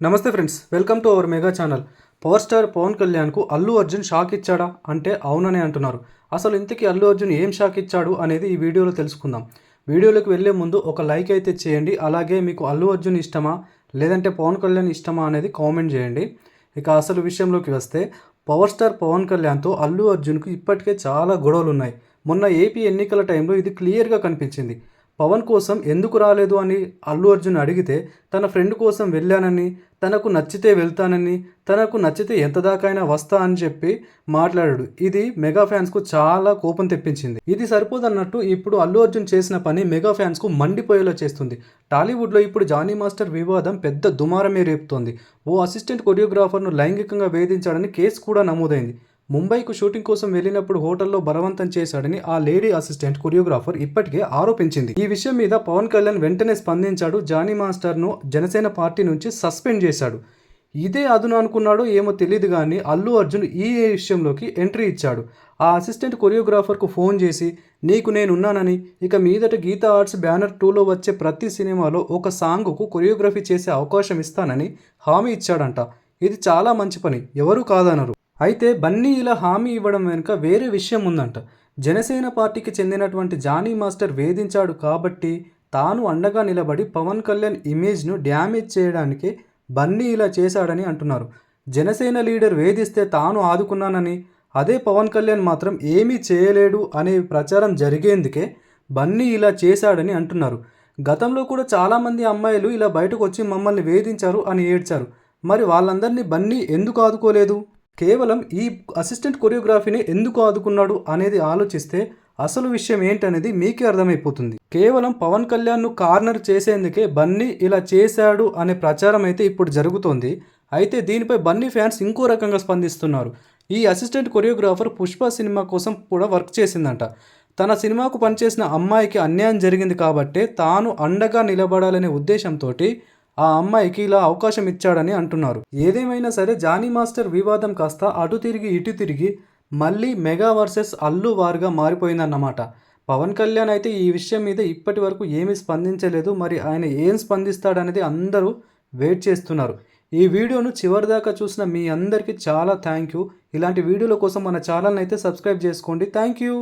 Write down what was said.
నమస్తే friends welcome to our mega channel. Power star Pawan కళ్యాణ్కు Allu Arjun shock ఇచ్చాడా? అంటే అవుననే అంటున్నారు. అసలు ఇంతకీ అల్లు అర్జున్ ఏం షాక్ ఇచ్చాడు అనేది ఈ వీడియోలో తెలుసుకుందాం. వీడియోలోకి వెళ్ళే ముందు ఒక లైక్ అయితే చేయండి అలాగే మీకు అల్లు అర్జున్ ఇష్టమా లేదంటే పవన్ కళ్యాణ్ ఇష్టమా అనేది కామెంట్ చేయండి. ఇక అసలు విషయంలోకి వస్తే పవర్ స్టార్ పవన్ కళ్యాణ్తో అల్లు అర్జున్కు ఇప్పటికే చాలా గొడవలు ఉన్నాయి మొన్న ఏపీ ఎన్నికల టైంలో ఇది క్లియర్గా కనిపించింది. పవన్ కోసం ఎందుకు రాలేదు అని అల్లు అర్జున్ అడిగితే తన ఫ్రెండ్ కోసం వెళ్ళానని తనకు నచ్చితే వెళ్తానని తనకు నచ్చితే ఎంత దాకైనా వస్తా అని చెప్పి మాట్లాడాడు. ఇది మెగా ఫ్యాన్స్కు చాలా కోపం తెప్పించింది. ఇది సరిపోదన్నట్టు ఇప్పుడు అల్లు అర్జున్ చేసిన పని మెగా ఫ్యాన్స్కు మండిపోయేలా చేస్తుంది. టాలీవుడ్లో ఇప్పుడు జానీ మాస్టర్ వివాదం పెద్ద దుమారమే రేపుతోంది. ఓ అసిస్టెంట్ కొరియోగ్రాఫర్ను లైంగికంగా వేధించాడని కేసు కూడా నమోదైంది. ముంబైకు షూటింగ్ కోసం వెళ్ళినప్పుడు హోటల్లో బలవంతం చేశాడని ఆ లేడీ అసిస్టెంట్ కొరియోగ్రాఫర్ ఇప్పటికే ఆరోపించింది. ఈ విషయం మీద పవన్ కళ్యాణ్ వెంటనే స్పందించాడు. జానీ మాస్టర్ను జనసేన పార్టీ నుంచి సస్పెండ్ చేశాడు. ఇదే అదును అనుకున్నాడో ఏమో తెలియదు కానీ అల్లు అర్జున్ ఈ విషయంలోకి ఎంట్రీ ఇచ్చాడు. ఆ అసిస్టెంట్ కొరియోగ్రాఫర్కు ఫోన్ చేసి నీకు నేనున్నానని. ఇక మీదట గీతా ఆర్ట్స్ బ్యానర్ టూలో వచ్చే ప్రతి సినిమాలో ఒక సాంగ్కు కొరియోగ్రఫీ చేసే అవకాశం ఇస్తానని హామీ ఇచ్చాడంట. ఇది చాలా మంచి పని. ఎవరు కాదనరు. అయితే బన్నీ ఇలా హామీ ఇవ్వడం వెనుక వేరే విషయం ఉందంట. జనసేన పార్టీకి చెందినటువంటి జానీ మాస్టర్ వేధించాడు కాబట్టి తాను అండగా నిలబడి పవన్ కళ్యాణ్ ఇమేజ్ను డ్యామేజ్ చేయడానికి బన్నీ ఇలా చేశాడని అంటున్నారు. జనసేన లీడర్ వేధిస్తే తాను ఆదుకున్నానని అదే పవన్ కళ్యాణ్ మాత్రం ఏమీ చేయలేడు అనే ప్రచారం జరిగేందుకే బన్నీ ఇలా చేశాడని అంటున్నారు. గతంలో కూడా చాలామంది అమ్మాయిలు ఇలా బయటకు వచ్చి మమ్మల్ని వేధించారు అని ఏడ్చారు. మరి వాళ్ళందరినీ బన్నీ ఎందుకు ఆదుకోలేదు? కేవలం ఈ అసిస్టెంట్ కొరియోగ్రఫీని ఎందుకు ఆదుకున్నాడు అనేది ఆలోచిస్తే అసలు విషయం ఏంటనేది మీకే అర్థమైపోతుంది. కేవలం పవన్ కళ్యాణ్ను కార్నర్ చేసేందుకే బన్నీ ఇలా చేశాడు అనే ప్రచారం అయితే ఇప్పుడు జరుగుతోంది. అయితే దీనిపై బన్నీ ఫ్యాన్స్ ఇంకో రకంగా స్పందిస్తున్నారు. ఈ అసిస్టెంట్ కొరియోగ్రాఫర్ పుష్ప సినిమా కోసం కూడా వర్క్ చేసిందంట. తన సినిమాకు పనిచేసిన అమ్మాయికి అన్యాయం జరిగింది కాబట్టే తాను అండగా నిలబడాలనే ఉద్దేశంతో ఆ అమ్మాయికి ఇలా అవకాశం ఇచ్చాడని అంటున్నారు. ఏదేమైనా సరే జానీ మాస్టర్ వివాదం కాస్త అటు తిరిగి ఇటు తిరిగి మళ్ళీ మెగా వర్సెస్ అల్లు వారుగా మారిపోయిందన్నమాట. పవన్ కళ్యాణ్ అయితే ఈ విషయం మీద ఇప్పటి వరకు ఏమీ స్పందించలేదు. మరి ఆయన ఏం స్పందిస్తాడనేది అందరూ వెయిట్ చేస్తున్నారు. ఈ వీడియోను చివరిదాకా చూసిన మీ అందరికీ చాలా థ్యాంక్ యూ. ఇలాంటి వీడియోల కోసం మన ఛానల్ని అయితే సబ్స్క్రైబ్ చేసుకోండి. Thank you.